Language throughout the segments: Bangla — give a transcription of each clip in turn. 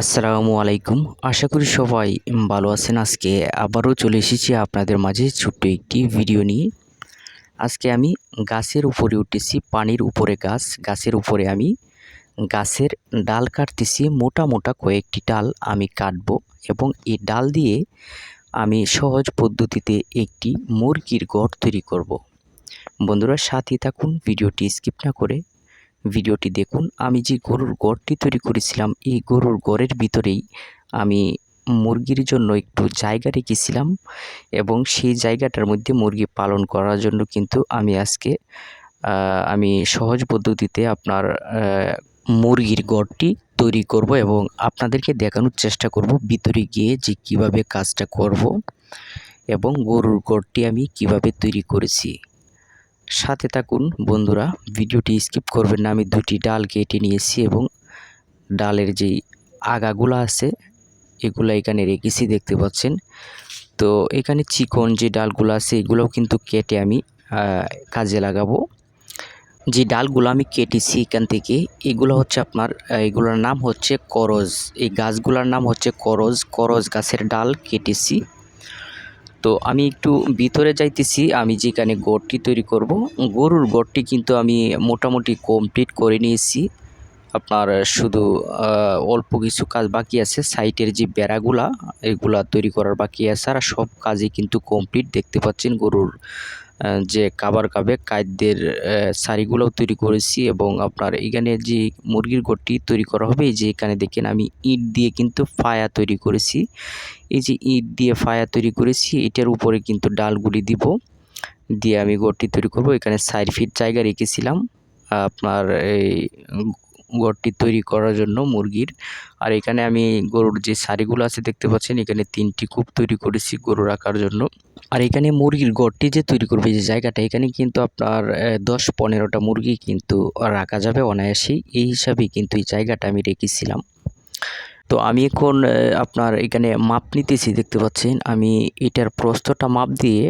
আসসালামু আলাইকুম। আশা করি সবাই ভালো আছেন। আজকে আবারও চলে এসেছি আপনাদের মাঝে ছোট্ট একটি ভিডিও নিয়ে। আজকে আমি গাছের উপরে উঠেছি পানির উপরে গাছ। গাছের উপরে আমি গাছের ডাল কাটতেছি। মোটা মোটা কয়েকটি ডাল আমি কাটবো এবং এই ডাল দিয়ে আমি সহজ পদ্ধতিতে একটি মুরগির ঘর তৈরি করব। বন্ধুরা সাথে থাকুন, ভিডিওটি স্কিপ না করে ভিডিওটি দেখুন। আমি যে গরুর গড়টি তৈরি করেছিলাম, এই গরুর গড়ের ভিতরেই আমি মুরগির জন্য একটু জায়গা রেখেছিলাম এবং সেই জায়গাটার মধ্যে মুরগি পালন করার জন্য কিন্তু আমি আজকে আমি সহজ পদ্ধতিতে আপনার মুরগির গড়টি তৈরি করব এবং আপনাদেরকে দেখানোর চেষ্টা করব ভিতরে গিয়ে যে কীভাবে কাজটা করব এবং গরুর গড়টি আমি কীভাবে তৈরি করেছি। সাথে থাকুন বন্ধুরা, ভিডিওটি স্কিপ করবেন না, আমি দুটি ডাল কেটে নিয়েছি এবং ডালের যেই আগাগুলো আছে, এগুলো এখানে রেখেছি, দেখতে পাচ্ছেন। তো এখানে চিকন যে ডালগুলো আছে, এগুলোও কিন্তু কেটে আমি কাজে লাগাবো। যে ডালগুলো আমি কেটেছি এখান থেকে, এগুলো হচ্ছে আপনার এগুলোর নাম হচ্ছে করজ। এই গাছগুলোর নাম হচ্ছে করজ। করজ গাছের ডাল কেটেছি। তো আমি একটু ভিতরে যাইতেছি, আমি যেখানে গড়টি তৈরি করব। গরুর গড়টি কিন্তু আমি মোটামুটি কমপ্লিট করে নিয়েছি। আপনার শুধু অল্প কিছু কাজ বাকি আছে, সাইটের যে বেড়াগুলা, এগুলা তৈরি করার বাকি আছে, আর সব কাজই কিন্তু কমপ্লিট দেখতে পাচ্ছেন গরুর। যে কাবার কাবে কায়দের শাড়িগুলোও তৈরি করেছি এবং আপনার এখানে যে মুরগির ঘরটি তৈরি করা হবে যে এখানে দেখেন আমি ইট দিয়ে কিন্তু ফায়া তৈরি করেছি। এই যে ইট দিয়ে ফায়া তৈরি করেছি, এটার উপরে কিন্তু ডালগুলি দিব। দিয়ে আমি ঘরটি তৈরি করব। এখানে সাইড ফিট জায়গা রেখেছিলাম। আপনার এই ঘরটি তৈরি করার জন্য মুরগির। আর এখানে আমি গরুর যে শাড়িগুলো আছে দেখতে পাচ্ছেন, এখানে তিনটি কূপ তৈরি করেছি গরু রাখার জন্য। আর এখানে মুরগির ঘরটি যে তৈরি করবে, যে জায়গাটা, এখানে কিন্তু আপনার দশ পনেরোটা মুরগি কিন্তু রাখা যাবে অনায়াসেই। এই হিসাবেই কিন্তু এই জায়গাটা আমি রেখেছিলাম। তো আমি এখন আপনার এখানে মাপ নিতেছি, দেখতে পাচ্ছেন। আমি এটার প্রস্তটা মাপ দিয়ে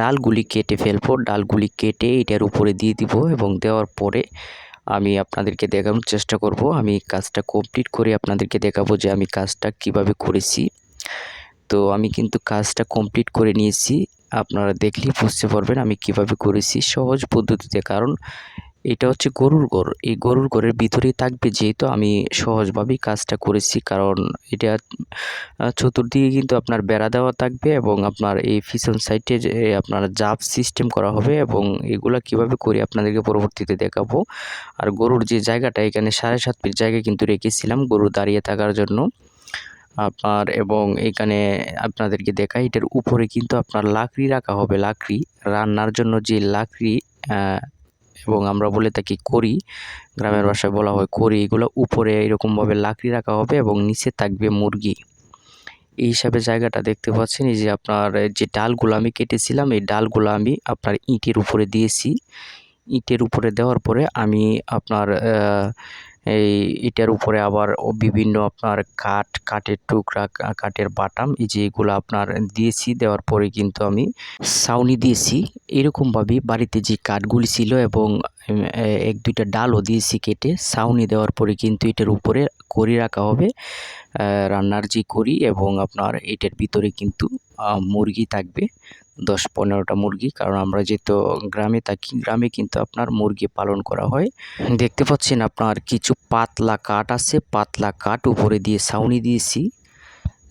ডালগুলি কেটে ফেলব। ডালগুলি কেটে এটার উপরে দিয়ে দিব এবং দেওয়ার পরে আমি আপনাদেরকে দেখানোর চেষ্টা করব। আমি কাজটা কমপ্লিট করে আপনাদেরকে দেখাবো যে আমি কাজটা কীভাবে করেছি। তো আমি কিন্তু কাজটা কমপ্লিট করে নিয়েছি। আপনারা দেখলেই বুঝতে পারবেন আমি কীভাবে করেছি সহজ পদ্ধতিতে। কারণ এটা হচ্ছে গরুর ঘর। এই গরুর ঘরের ভিতরেই থাকবে যেহেতু আমি সহজভাবেই কাজটা করেছি, কারণ এটা চতুর্দিকে কিন্তু আপনার বেড়া দেওয়া থাকবে এবং আপনার এই পিছন সাইডে যে আপনার জাপ সিস্টেম করা হবে এবং এগুলা কীভাবে করি আপনাদেরকে পরবর্তীতে দেখাবো। আর গরুর যে জায়গাটা, এখানে সাড়ে সাত ফিট জায়গা কিন্তু রেখেছিলাম গরু দাঁড়িয়ে থাকার জন্য। আপনার এবং এখানে আপনাদেরকে দেখাই, এটার উপরে কিন্তু আপনার লাকড়ি রাখা হবে, লাকড়ি। রান্নার জন্য যে লাকড়ি এবং আমরা বলে থাকি করি গ্রামের ভাষায় বলা হয় করি এগুলো উপরে এরকমভাবে লাকড়ি রাখা হবে এবং নিচে থাকবে মুরগি। এই হিসাবে জায়গাটা দেখতে পাচ্ছেন এই যে আপনার যে ডালগুলো আমি কেটেছিলাম এই ডালগুলো আমি আপনার ইটের উপরে দিয়েছি। ইটের উপরে দেওয়ার পরে আমি আপনার এই ইটের উপরে আবার বিভিন্ন আপনার কাঠ, কাঠের টুকরা কাঠের বাটাম, এই যে এগুলো আপনার দিয়েছি, দেওয়ার পরে কিন্তু আমি সাউনি দিয়েছি। এরকমভাবেই বাড়িতে যে কাঠগুলি ছিল এবং এক, দুইটা ডালও দিয়েছি কেটে ছাউনি দেওয়ার পরে কিন্তু এটার উপরে করি রাখা হবে রান্নার যে করি এবং আপনার এটার ভিতরে কিন্তু মুরগি থাকবে, দশ পনেরোটা মুরগি। কারণ আমরা যেহেতু গ্রামে থাকি, গ্রামে কিন্তু আপনার মুরগি পালন করা হয়। দেখতে পাচ্ছেন আপনার কিছু পাতলা কাঠ আছে, পাতলা কাঠ উপরে দিয়ে ছাউনি দিয়েছি।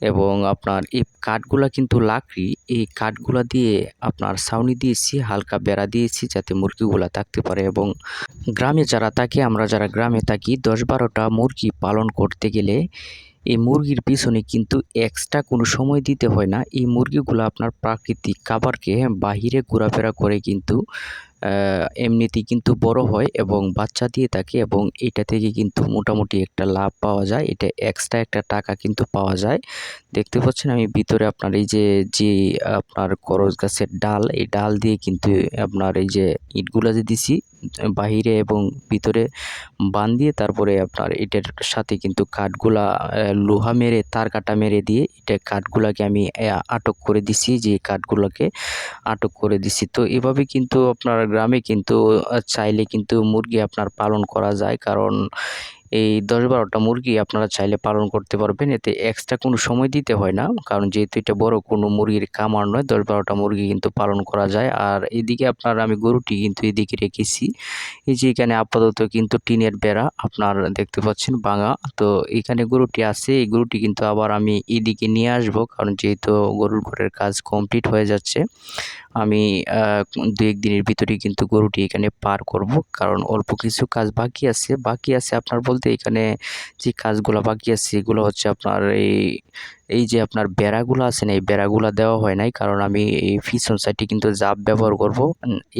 এবং আপনার এই কাঠগুলা কিন্তু লাকড়ি, এই কাঠগুলা দিয়ে আপনার ছাউনি দিয়েছি, হালকা বেড়া দিয়েছি যাতে মুরগিগুলা থাকতে পারে এবং গ্রামে যারা থাকে, আমরা যারা গ্রামে থাকি দশ বারোটা মুরগি পালন করতে গেলে এই মুরগির পিছনে কিন্তু এক্সট্রা কোনো সময় দিতে হয় না। এই মুরগিগুলো আপনার প্রাকৃতিক খাবারকে বাহিরে ঘোরাফেরা করে কিন্তু এমনিতেই কিন্তু বড় হয় এবং বাচ্চা দিয়ে থাকে এবং এটা থেকে কিন্তু মোটামুটি একটা লাভ পাওয়া যায়। এটা এক্সট্রা একটা টাকা কিন্তু পাওয়া যায়। দেখতে পাচ্ছেন আমি ভিতরে আপনার এই যে যে আপনার করজ গাছের ডাল, এই ডাল দিয়ে কিন্তু আপনার এই যে, ইটগুলো যে দিছি বাহিরে এবং ভিতরে বান দিয়ে তারপরে আপনার এটার সাথে কিন্তু কাঠগুলা লোহা মেরে, তার কাটা মেরে দিয়ে এটা কাঠগুলাকে আমি আটক করে দিছি, যে কাঠগুলোকে আটক করে দিছি। তো এভাবে কিন্তু আপনার গ্রামে কিন্তু চাইলে কিন্তু মুরগি আপনার পালন করা যায়। কারণ এই দশ বারোটা মুরগি আপনারা চাইলে পালন করতে পারবেন। এতে এক্সট্রা কোনো সময় দিতে হয় না, কারণ যেহেতু এটা বড় কোনো মুরগির কামার নয়, দশ বারোটা মুরগি কিন্তু পালন করা যায়। আর এদিকে আপনার আমি গরুটি কিন্তু এদিকে রেখেছি। এই যে এখানে আপাতত কিন্তু টিনের বেড়া আপনার দেখতে পাচ্ছেন ভাঙা। তো এখানে গরুটি আছে, এই গরুটি কিন্তু আবার আমি এদিকে নিয়ে আসব, কারণ যেহেতু গরুর ঘরের কাজ কমপ্লিট হয়ে যাচ্ছে। আমি দু এক দিনের ভিতরেই কিন্তু গরুটি এখানে পার করব। কারণ অল্প কিছু কাজ বাকি আছে। বাকি আছে আপনার বলতে এখানে যে কাজগুলো বাকি আছে, এগুলো হচ্ছে আপনার এই এই যে আপনার বেড়াগুলো আছে না, এই বেড়াগুলো দেওয়া হয় নাই। কারণ আমি এই পিছন সাইডটি কিন্তু জাপ ব্যবহার করব।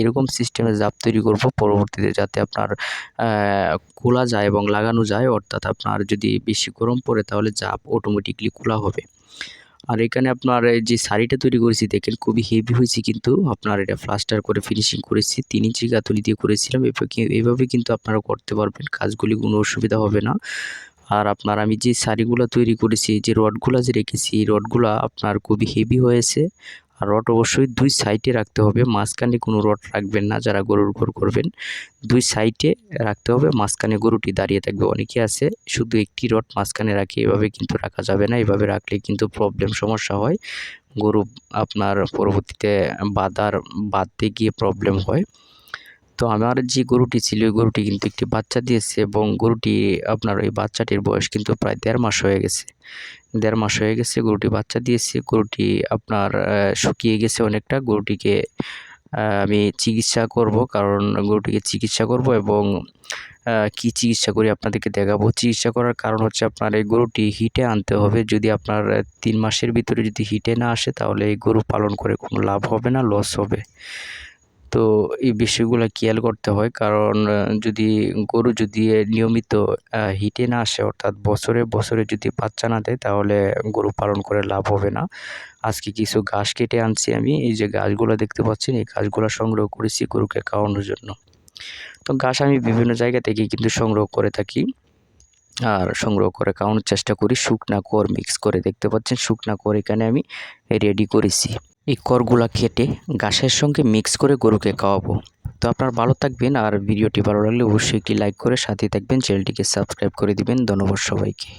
এরকম সিস্টেমে জাপ তৈরি করব পরবর্তীতে যাতে আপনার খোলা যায় এবং লাগানো যায়। অর্থাৎ আপনার যদি বেশি গরম পড়ে তাহলে জাপ অটোমেটিকলি খোলা হবে। আর এখানে আপনার যে শাড়িটা তৈরি করেছি, দেখেন খুবই হেভি হয়েছে কিন্তু আপনার এটা প্লাস্টার করে ফিনিশিং করেছি, তিন ইঞ্চি গাঁথুলি দিয়ে করেছিলাম, এভাবে কিন্তু আপনারা করতে পারবেন, কাজগুলি কোনো অসুবিধা হবে না। আর আপনার আমি যে শাড়িগুলো তৈরি করেছি, যে রডগুলো যে রেখেছি, এই রডগুলো আপনার খুবই হেভি হয়েছে আর রড অবশ্যই দুই সাইডে রাখতে হবে। মাঝখানে কোনো রড রাখবেন না, যারা গরুর ঘর করবেন। দুই সাইডে রাখতে হবে, মাঝখানে গরুটি দাঁড়িয়ে থাকবে। অনেকে আছে, শুধু একটি রড মাঝখানে রাখি, এভাবে কিন্তু রাখা যাবে না। এভাবে রাখলে কিন্তু প্রবলেম সমস্যা হয়। গরু আপনার পরবর্তীতে বাঁধার বাঁধতে গিয়ে প্রবলেম হয়। তো আমার যে গরুটি ছিল, ওই গরুটি কিন্তু একটি বাচ্চা দিয়েছে এবং গরুটি আপনার ওই বাচ্চাটির বয়স কিন্তু প্রায় দেড় মাস হয়ে গেছে। দেড় মাস হয়ে গেছে গরুটি বাচ্চা দিয়েছে, গরুটি আপনার শুকিয়ে গেছে অনেকটা। গরুটিকে আমি চিকিৎসা করব, কারণ গরুটিকে চিকিৎসা করব এবং কি চিকিৎসা করি আপনাদেরকে দেখাবো। চিকিৎসা করার কারণ হচ্ছে আপনার এই গরুটি হিটে আনতে হবে। যদি আপনার তিন মাসের ভিতরে যদি হিটে না আসে, তাহলে এই গরু পালন করে কোনো লাভ হবে না লস হবে। তো এই বিষয়গুলো খেয়াল করতে হয়। কারণ যদি গরু যদি নিয়মিত হিটে না আসে, অর্থাৎ বছরে বছরে যদি বাচ্চা না দেয়, তাহলে গরু পালন করে লাভ হবে না। আজকে কিছু ঘাস কেটে আনছি আমি। এই যে গাছগুলো দেখতে পাচ্ছেন, এই গাছগুলো সংগ্রহ করেছি গরুকে খাওয়ানোর জন্য। তো ঘাস আমি বিভিন্ন জায়গা থেকে কিন্তু সংগ্রহ করে থাকি। আর সংগ্রহ করে খাওয়ানোর চেষ্টা করি। শুকনা কর মিক্স করে দেখতে পাচ্ছেন, শুকনা কর এখানে আমি রেডি করেছি। এই করগুলা কেটে ঘাসের সঙ্গে মিক্স করে গরুকে খাওয়াবো। তো আপনার ভালো থাকবেন আর ভিডিওটি ভালো লাগলে অবশ্যই একটি লাইক করে সাথে থাকবেন। চ্যানেলটিকে সাবস্ক্রাইব করে দিবেন। ধন্যবাদ সবাইকে।